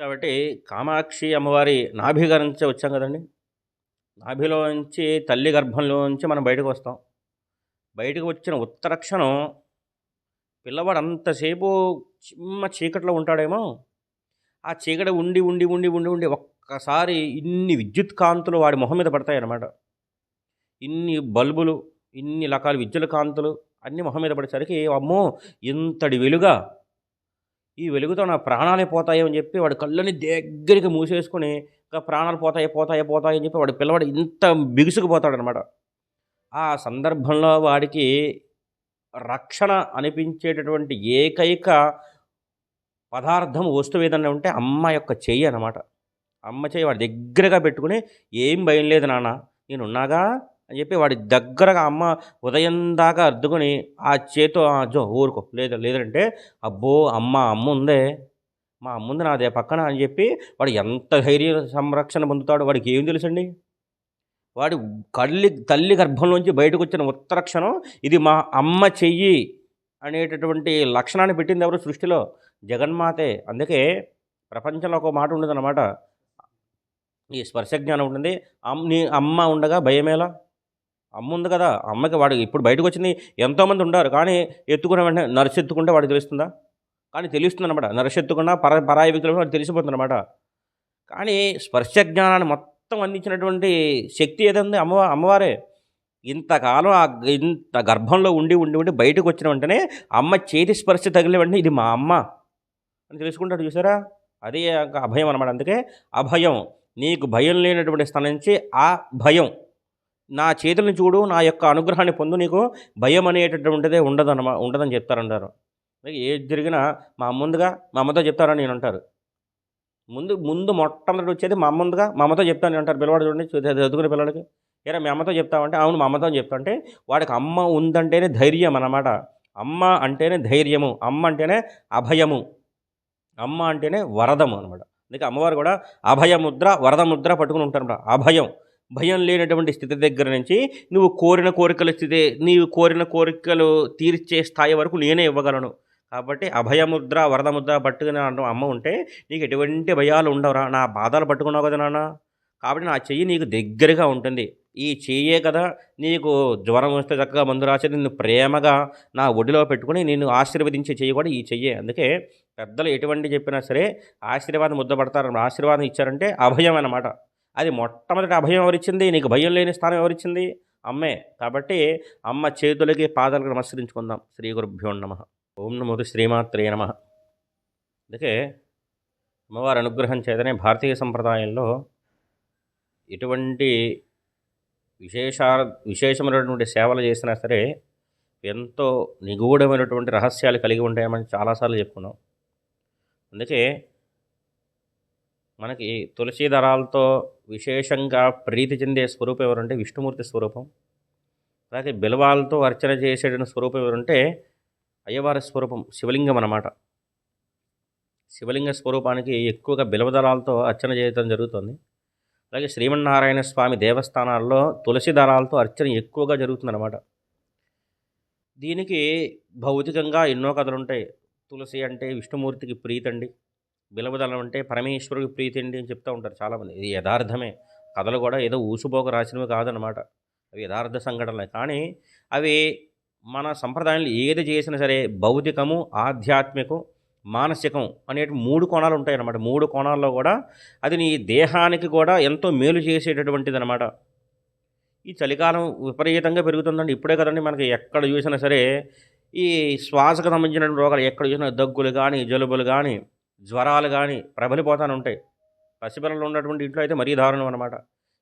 కాబట్టి కామాక్షి అమ్మవారి నాభి నుంచి వచ్చాం కదండి. నాభిలోంచి తల్లి గర్భంలో నుంచి మనం బయటకు వస్తాం. బయటకు వచ్చిన ఉత్తరక్షణం పిల్లవాడు అంతసేపు చిమ్మ చీకట్లో ఉంటాడేమో. ఆ చీకటి ఉండి ఉండి ఉండి ఉండి ఉండి ఒక్కసారి ఇన్ని విద్యుత్ కాంతులు వాడి మొహం మీద పడతాయి అన్నమాట. ఇన్ని బల్బులు ఇన్ని రకాల విద్యుత్ కాంతులు అన్ని మొహం మీద పడేసరికి అమ్మో ఇంతటి వెలుగా ఈ వెలుగుతో నా ప్రాణాలే పోతాయి అని చెప్పి వాడు కళ్ళని దగ్గరికి మూసేసుకొని ఇంకా ప్రాణాలు పోతాయి పోతాయి పోతాయి అని చెప్పి వాడి పిల్లవాడు ఇంత బిగుసుకుపోతాడనమాట. ఆ సందర్భంలో వాడికి రక్షణ అనిపించేటటువంటి ఏకైక పదార్థం వస్తువు ఏదన్నా ఉంటే అమ్మ యొక్క చెయ్యి అనమాట అమ్మ చెయ్యి వాడి దగ్గరగా పెట్టుకుని ఏం భయం లేదు నాన్న నేను ఉన్నాగా అని చెప్పి వాడి దగ్గరగా అమ్మ ఉదయం దాకా అద్దుకొని ఆ చేతో "ఆ, జో ఊరుకో లేదు లేదంటే అబ్బో అమ్మ అమ్మ ఉందే మా అమ్మ ఉంది నాదే పక్కన అని చెప్పి వాడు ఎంత ధైర్య సంరక్షణ పొందుతాడో వాడికి ఏం తెలుసండి? వాడు కళ్ళి తల్లి గర్భంలోంచి బయటకు వచ్చిన ఉత్తర క్షణం ఇది మా అమ్మ చెయ్యి అనేటటువంటి లక్షణాన్ని పెట్టింది ఎవరు సృష్టిలో? జగన్మాతే. అందుకే ప్రపంచంలో ఒక మాట ఉండదన్నమాట. ఈ స్పర్శ జ్ఞానం ఉంటుంది. అమ్ నీ అమ్మ ఉండగా భయమేలా? అమ్మ ఉంది కదా అమ్మకి వాడు ఇప్పుడు బయటకు వచ్చింది ఎంతోమంది ఉండారు కానీ ఎత్తుకున్న వెంటనే నర్సు ఎత్తుకుంటే వాడికి తెలుస్తుందా? కానీ తెలుస్తుంది అనమాట నర్సు ఎత్తుకున్నా పర పరాయి వ్యక్తులు వాడు తెలిసిపోతుంది అనమాట కానీ స్పర్శ జ్ఞానాన్ని మొత్తం అందించినటువంటి శక్తి ఏదంది అమ్మ అమ్మవారే? ఇంతకాలం ఆ ఇంత గర్భంలో ఉండి ఉండి ఉండి బయటకు వచ్చిన వెంటనే అమ్మ చేతి స్పర్శ తగిలిన వెంటనే ఇది మా అమ్మ అని తెలుసుకుంటాడు చూసారా? అదే అభయం అనమాట అందుకే అభయం నీకు భయం లేనటువంటి స్థానం నుంచి ఆ భయం. నా చేతులను చూడు నా యొక్క అనుగ్రహాన్ని పొందు నీకు. భయం అనేటటువంటిదే ఉండదన్నమా ఉండదని చెప్తారంటారు. అలాగే ఏది జరిగినా మా ముందుగా మా అమ్మతో చెప్తారని నేను అంటారు. ముందు ముందు మొట్టమొదటి వచ్చేది మా ముందుగా మా అమ్మతో చెప్తాను అంటారు. పిల్లవాడు చూడండి చదువుకునే పిల్లలకి ఏరా మీ అమ్మతో చెప్తామంటే అవును మా అమ్మతో చెప్తా. అంటే వాడికి అమ్మ ఉందంటేనే ధైర్యం అన్నమాట. అమ్మ అంటేనే ధైర్యము అమ్మ అంటేనే అభయము అమ్మ అంటేనే వరదము అనమాట అందుకే అమ్మవారు కూడా అభయముద్ర వరదముద్ర పట్టుకుని ఉంటారన్నమాట. అభయం. భయం లేనటువంటి స్థితి దగ్గర నుంచి నువ్వు కోరిన కోరికల స్థితి నీవు కోరిన కోరికలు తీర్చే స్థాయి వరకు నేనే ఇవ్వగలను. కాబట్టి అభయముద్ర వరదముద్ర పట్టుకుని అమ్మ ఉంటే నీకు ఎటువంటి భయాలు ఉండవురా. నా బాధలు పట్టుకున్నావు కదా నాన్న. కాబట్టి నా చెయ్యి నీకు దగ్గరగా ఉంటుంది. ఈ చెయ్యే కదా నీకు జ్వరం వస్తే చక్కగా మందు రాసి నిన్ను ప్రేమగా నా ఒడిలో పెట్టుకుని నేను ఆశీర్వదించే చెయ్యి కూడా ఈ చెయ్యే. అందుకే పెద్దలు ఎటువంటి చెప్పినా సరే ఆశీర్వాదం ముద్దపడతారు ఆశీర్వాదం ఇచ్చారంటే అభయం అన్నమాట. అది మొట్టమొదటి అభయం ఎవరిచ్చింది? నీకు భయం లేని స్థానం ఎవరిచ్చింది? అమ్మే. కాబట్టి అమ్మ చేతులకి పాదాలకు నమస్కరించుకుందాం. శ్రీ గురుభ్యో నమ. ఓం నమో శ్రీమాత్రే నమ. అందుకే అమ్మవారి అనుగ్రహం చేతనే భారతీయ సంప్రదాయంలో ఎటువంటి విశేష విశేషమైనటువంటి సేవలు చేసినా సరే ఎంతో నిగూఢమైనటువంటి రహస్యాలు కలిగి ఉంటాయని చాలాసార్లు చెప్పుకున్నాం. అందుకే మనకి తులసి దళాలతో విశేషంగా ప్రీతి చెందే స్వరూపం ఎవరంటే విష్ణుమూర్తి స్వరూపం. అలాగే బిలవాలతో అర్చన చేసేటువంటి స్వరూపం ఎవరంటే అయ్యవారి స్వరూపం శివలింగం అన్నమాట. శివలింగ స్వరూపానికి ఎక్కువగా బిలవదళాలతో అర్చన చేయడం జరుగుతుంది. అలాగే శ్రీమన్నారాయణ స్వామి దేవస్థానాల్లో తులసి దళాలతో అర్చన ఎక్కువగా జరుగుతుందన్నమాట. దీనికి భౌతికంగా ఎన్నో కథలు ఉంటాయి తులసి అంటే విష్ణుమూర్తికి ప్రీతండి. బిలవదలం అంటే పరమేశ్వరుడికి ప్రీతి అండి అని చెప్తూ ఉంటారు చాలామంది. ఇది యథార్థమే. కథలు కూడా ఏదో ఊసుపోక రాసినవి కాదనమాట అవి యథార్థ సంఘటనలే. కానీ అవి మన సంప్రదాయంలో ఏది చేసినా సరే భౌతికము ఆధ్యాత్మికం మానసికం అనేటి మూడు కోణాలు ఉంటాయి అన్నమాట మూడు కోణాల్లో కూడా అది నీ దేహానికి కూడా ఎంతో మేలు చేసేటటువంటిది అనమాట ఈ చలికాలం విపరీతంగా పెరుగుతుందండి. ఇప్పుడే కదండి మనకి ఎక్కడ చూసినా సరే ఈ శ్వాసకు సంబంధించిన రోగాలు ఎక్కడ చూసినా దగ్గులు కానీ జలుబులు కానీ జ్వరాలు కానీ ప్రబలిపోతానే ఉంటాయి. పసిపిల్లలు ఉన్నటువంటి ఇంట్లో అయితే మరీ దారుణం అనమాట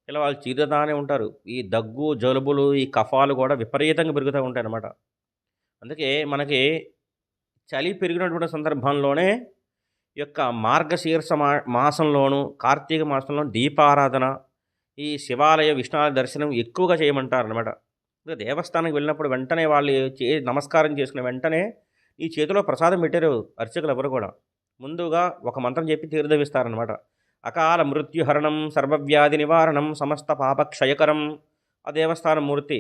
ఇలా వాళ్ళు చీరుతానే ఉంటారు. ఈ దగ్గు జలుబులు ఈ కఫాలు కూడా విపరీతంగా పెరుగుతూ ఉంటాయి అన్నమాట. అందుకే మనకి చలి పెరిగినటువంటి సందర్భంలోనే ఈ యొక్క మార్గశీర్ష మా మాసంలోను కార్తీక మాసంలో దీపారాధన ఈ శివాలయ విష్ణాలయ దర్శనం ఎక్కువగా చేయమంటారు అనమాట దేవస్థానానికి వెళ్ళినప్పుడు వెంటనే వాళ్ళు చే నమస్కారం చేసుకున్న వెంటనే ఈ చేతిలో ప్రసాదం పెట్టారు అర్చకులు ఎవరు కూడా. ముందుగా ఒక మంత్రం చెప్పి తీర్థవిస్తారనమాట అకాల మృత్యుహరణం సర్వవ్యాధి నివారణం సమస్త పాపక్షయకరం. ఆ దేవస్థానం మూర్తి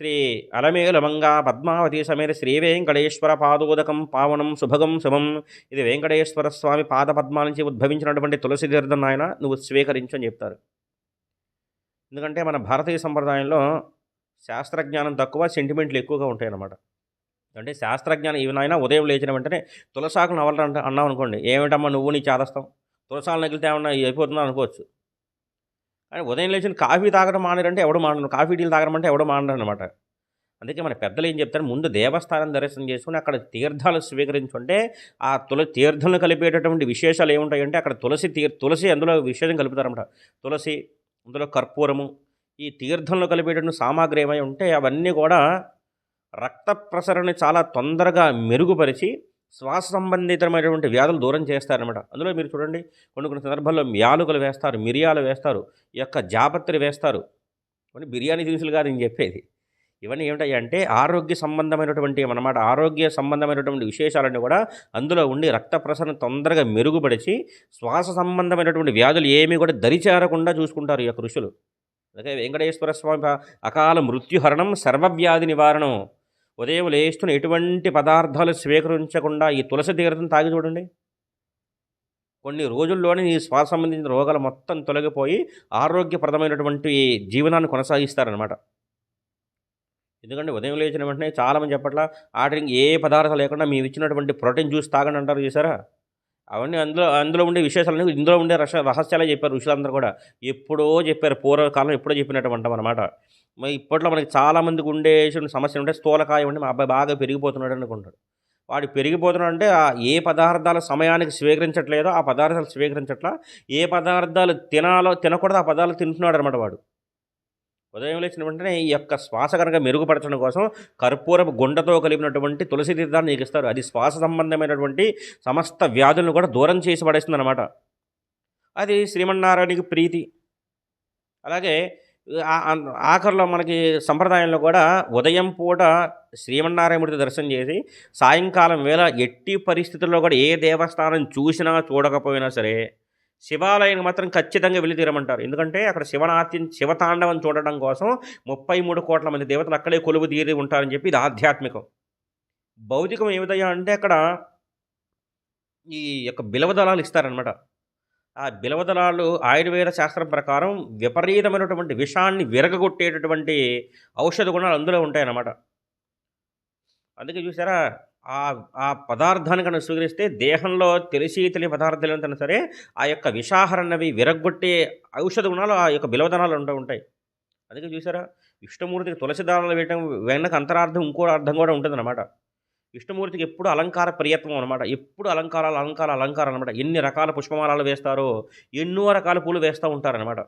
శ్రీ అలమేలుమంగా పద్మావతి సమేత శ్రీ వెంకటేశ్వర పాదోదకం పావనం శుభగం శుభం. ఇది వెంకటేశ్వర స్వామి పాద పద్మాల నుంచి ఉద్భవించినటువంటి తులసి తీర్థం నాయన నువ్వు స్వీకరించు అని చెప్తారు. ఎందుకంటే మన భారతీయ సంప్రదాయంలో శాస్త్రజ్ఞానం తక్కువ సెంటిమెంట్లు ఎక్కువగా ఉంటాయి అన్నమాట అంటే శాస్త్రజ్ఞానం ఇవి ఉదయం లేచిన వెంటనే తులసాకులు నవ్వాలంటే అన్నాం అనుకోండి ఏమిటమ్మా నువ్వు నీ చేదస్తాం? తులసాలు నగిలితే ఏమన్నా అయిపోతుందా అనుకోవచ్చు. కానీ ఉదయం లేచిన కాఫీ తాగడం మానేరంటే ఎవడు మానడు కాఫీ టీలు తాగడం అంటే ఎవడు మానడు అనమాట అందుకే మన పెద్దలు ఏం చెప్తారు ముందు దేవస్థానం దర్శనం చేసుకుని అక్కడ తీర్థాలు స్వీకరించుంటే ఆ తుల తీర్థంలో కలిపేటటువంటి విశేషాలు ఏముంటాయంటే అక్కడ తులసి తీర్ తులసి అందులో విశేషం కలుపుతారన్నమాట. తులసి అందులో కర్పూరము ఈ తీర్థంలో కలిపేటటువంటి సామాగ్రి ఏమై ఉంటే అవన్నీ కూడా రక్త ప్రసరణ చాలా తొందరగా మెరుగుపరిచి శ్వాస సంబంధితమైనటువంటి వ్యాధులు దూరం చేస్తారనమాట అందులో మీరు చూడండి కొన్ని కొన్ని సందర్భాల్లో యాలుకలు వేస్తారు మిరియాలు వేస్తారు ఈ యొక్క జాపత్రి వేస్తారు. కొన్ని బిర్యానీ దినుసులు కాదు నేను చెప్పేది. ఇవన్నీ ఏమిటాయి అంటే ఆరోగ్య సంబంధమైనటువంటి అన్నమాట. ఆరోగ్య సంబంధమైనటువంటి విశేషాలన్నీ కూడా అందులో ఉండి రక్త ప్రసరణ తొందరగా మెరుగుపరిచి శ్వాస సంబంధమైనటువంటి వ్యాధులు ఏమీ కూడా దరిచేరకుండా చూసుకుంటారు ఈ యొక్క ఋషులు. అలాగే వెంకటేశ్వర స్వామి అకాల మృత్యుహరణం సర్వవ్యాధి నివారణం. ఉదయం లేస్తున్న ఎటువంటి పదార్థాలు స్వీకరించకుండా ఈ తులసి తీర్థం తాగి చూడండి. కొన్ని రోజుల్లోనే ఈ శ్వాస సంబంధించిన రోగాలు మొత్తం తొలగిపోయి ఆరోగ్యప్రదమైనటువంటి జీవనాన్ని కొనసాగిస్తారనమాట ఎందుకంటే ఉదయం లేచిన వెంటనే చాలామంది చెప్పట్ల ఆర్డరింగ్ ఏ పదార్థాలు లేకుండా మేము ఇచ్చినటువంటి ప్రోటీన్ జ్యూస్ తాగండి అంటారు చూసారా? అవన్నీ అందులో అందులో ఉండే విశేషాలన్నీ ఇందులో ఉండే రహస్యాలే చెప్పారు ఋషులందరూ కూడా. ఎప్పుడో చెప్పారు పూర్వకాలం ఎప్పుడో చెప్పినట్టు అనమాట మరి ఇప్పట్లో మనకి చాలామందికి ఉండే సమస్య ఉంటే స్థూలకాయం ఉంటే మా అబ్బాయి బాగా పెరిగిపోతున్నాడు అనుకుంటాడు. వాడు పెరిగిపోతున్నాడు అంటే ఏ పదార్థాల సమయానికి స్వీకరించట్లేదో ఆ పదార్థాలు స్వీకరించట్లా ఏ పదార్థాలు తినాలో తినకూడదు ఆ పదార్థాలు తింటున్నాడు అనమాట వాడు. ఉదయం లేచిన వెంటనే ఈ యొక్క శ్వాస కనుక మెరుగుపరచడం కోసం కర్పూరపు గుండతో కలిపినటువంటి తులసి తీర్థాన్ని నీకు ఇస్తారు. అది శ్వాస సంబంధమైనటువంటి సమస్త వ్యాధులను కూడా దూరం చేసి పడేస్తుంది అనమాట అది శ్రీమన్నారాయణకి ప్రీతి. అలాగే ఆఖరిలో మనకి సంప్రదాయంలో కూడా ఉదయం పూట శ్రీమన్నారాయణమూర్తి దర్శనం చేసి సాయంకాలం వేళ ఎట్టి పరిస్థితుల్లో కూడా ఏ దేవస్థానం చూసినా చూడకపోయినా సరే శివాలయం మాత్రం ఖచ్చితంగా వెళ్ళి తీరమంటారు. ఎందుకంటే అక్కడ శివనాత్యం శివతాండవం చూడడం కోసం ముప్పై మూడు కోట్ల మంది దేవతలు అక్కడే కొలువు తీరి ఉంటారని చెప్పి ఇది ఆధ్యాత్మికం. భౌతికం ఏమిటయ్యా అంటే అక్కడ ఈ యొక్క బిలవదళాలు ఇస్తారనమాట ఆ బిలవదలాలు ఆయుర్వేద శాస్త్రం ప్రకారం విపరీతమైనటువంటి విషాన్ని విరగగొట్టేటటువంటి ఔషధ గుణాలు అందులో ఉంటాయన్నమాట. అందుకే చూసారా ఆ ఆ పదార్థాన్ని కనుక స్వీకరిస్తే దేహంలో తెలిసి తెలియని పదార్థాలు ఏంటన్నా సరే ఆ యొక్క విషాహరణవి విరగొట్టే ఔషధ గుణాలు ఆ యొక్క బిలవదనాలు ఉంటూ ఉంటాయి. అందుకే చూసారా విష్ణుమూర్తికి తులసి దానాలు వేయటం వెనక అంతరార్థం ఇంకో అర్థం కూడా ఉంటుందన్నమాట. విష్ణుమూర్తికి ఎప్పుడు అలంకార ప్రియత్వం అనమాట ఎప్పుడు అలంకారాలు అలంకార అలంకారాలు అనమాట ఎన్ని రకాల పుష్పమాలలు వేస్తారో ఎన్నో రకాల పూలు వేస్తూ ఉంటారనమాట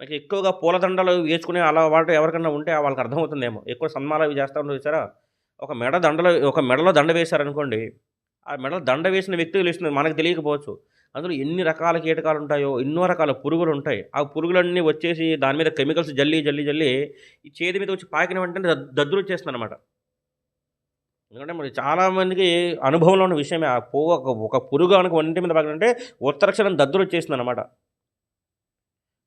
మనకి ఎక్కువగా పూలదండలు వేసుకునే అలవాటు ఎవరికన్నా ఉంటే వాళ్ళకి అర్థమవుతుందేమో. ఎక్కువ సన్మానాలు అవి చేస్తూ ఉంటారు చూసారా? ఒక మెడ దండలో ఒక మెడలో దండ వేశారనుకోండి ఆ మెడలో దండ వేసిన వ్యక్తి తెలుస్తుంది మనకు తెలియకపోవచ్చు. అందులో ఎన్ని రకాల కీటకాలు ఉంటాయో ఎన్నో రకాల పురుగులు ఉంటాయి. ఆ పురుగులన్నీ వచ్చేసి దాని మీద కెమికల్స్ జల్లి జల్లి జల్లి ఈ చేతి మీద వచ్చి పాకిన వెంటనే దద్- దద్దులు వచ్చేస్తుంది అనమాట ఎందుకంటే మరి చాలామందికి అనుభవంలో ఉన్న విషయమే ఆ పువ్వు ఒక ఒక పురుగు కనుక ఒంటి మీద పాకినంటే ఉత్తరక్షణం దద్దులు వచ్చేసింది అనమాట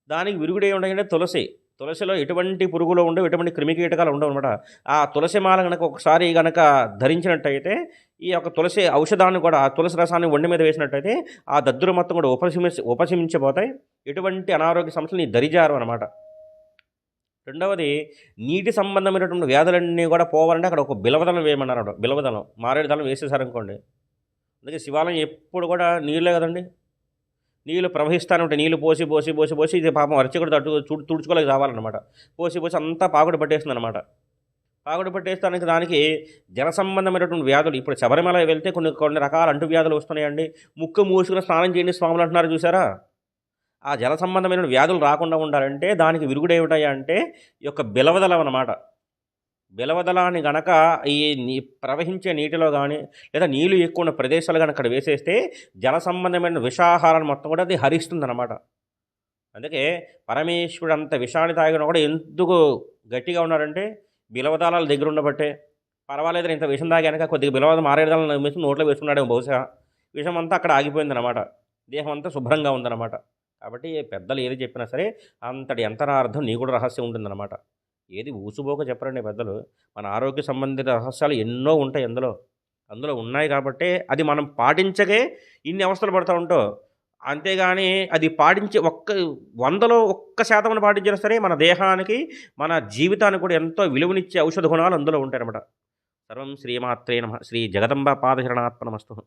దానికి విరుగుడు ఏముంటాయంటే తులసి. తులసిలో ఎటువంటి పురుగులు ఉండవు ఎటువంటి క్రిమికీటకాలు ఉండవు అనమాట ఆ తులసి మాల కనుక ఒకసారి కనుక ధరించినట్టయితే ఈ యొక్క తులసి ఔషధాన్ని కూడా ఆ తులసి రసాన్ని వండి మీద వేసినట్టయితే ఆ దద్దురు మొత్తం కూడా ఉపశమి ఉపశమించిపోతాయి ఎటువంటి అనారోగ్య సమస్యలు నీ దరిజారు అనమాట రెండవది నీటి సంబంధమైనటువంటి వ్యాధులన్నీ కూడా పోవాలంటే అక్కడ ఒక బిలవదలం వేయమన్నారు బిలవదనం బిలవదలం మారేడు దళం వేసేసారనుకోండి. అందుకే శివాలయం ఎప్పుడు కూడా నీళ్ళే కదండి. నీళ్ళు ప్రవహిస్తానే ఉంటాయి. నీళ్ళు పోసి పోసి పోసి పోసి ఇది పాపం అరచకుడు తట్టు తుడు తుడుచుకోలేక రావాలన్నమాట. పోసి పోసి అంతా పాకుడు పట్టేస్తుంది అనమాట పాకుడు పట్టేస్తానికి దానికి జల సంబంధమైనటువంటి వ్యాధులు ఇప్పుడు శబరిమల వెళ్తే కొన్ని కొన్ని రకాల అంటు వ్యాధులు వస్తున్నాయండి. ముక్కు మూసుకుని స్నానం చేయండి స్వాములు అంటున్నారు చూసారా? ఆ జల సంబంధమైన వ్యాధులు రాకుండా ఉండాలంటే దానికి విరుగుడు అంటే ఈ యొక్క బిలవదలం అన్నమాట. బిలవదలాన్ని గనక ఈ నీ ప్రవహించే నీటిలో కానీ లేదా నీళ్ళు ఎక్కువ ఉన్న ప్రదేశాలు కనుక అక్కడ వేసేస్తే జల సంబంధమైన విషాహారాన్ని మొత్తం కూడా అది హరిస్తుంది అనమాట అందుకే పరమేశ్వరుడు అంత విషాన్ని తాగినా కూడా ఎందుకు గట్టిగా ఉన్నారంటే బిలవదాలాల దగ్గర ఉండబట్టే. పర్వాలేదు ఇంత విషం తాగాక కొద్దిగా బిలవద మారేదాలను నమ్మేసి నోట్లో వేసుకున్నాడేమో బహుశా. విషం అంతా అక్కడ ఆగిపోయిందనమాట దేహం అంతా శుభ్రంగా ఉందన్నమాట. కాబట్టి పెద్దలు ఏది చెప్పినా సరే అంతటి అంతరార్థం నీ కూడా రహస్యం ఉంటుందన్నమాట. ఏది ఊసుబోక చెప్పరండి పెద్దలు. మన ఆరోగ్య సంబంధిత రహస్యాలు ఎన్నో ఉంటాయి అందులో. అందులో ఉన్నాయి కాబట్టే అది మనం పాటించగే ఇన్ని అవస్థలు పడుతూ ఉంటావు. అంతేగాని అది పాటించే ఒక్క వందలో ఒక్క శాతం పాటించినా సరే మన దేహానికి మన జీవితానికి కూడా ఎంతో విలువనిచ్చే ఔషధ గుణాలు అందులో ఉంటాయన్నమాట. సర్వం శ్రీమాత్రే నమ. శ్రీ జగదంబ పాదశరణాత్మనమస్తు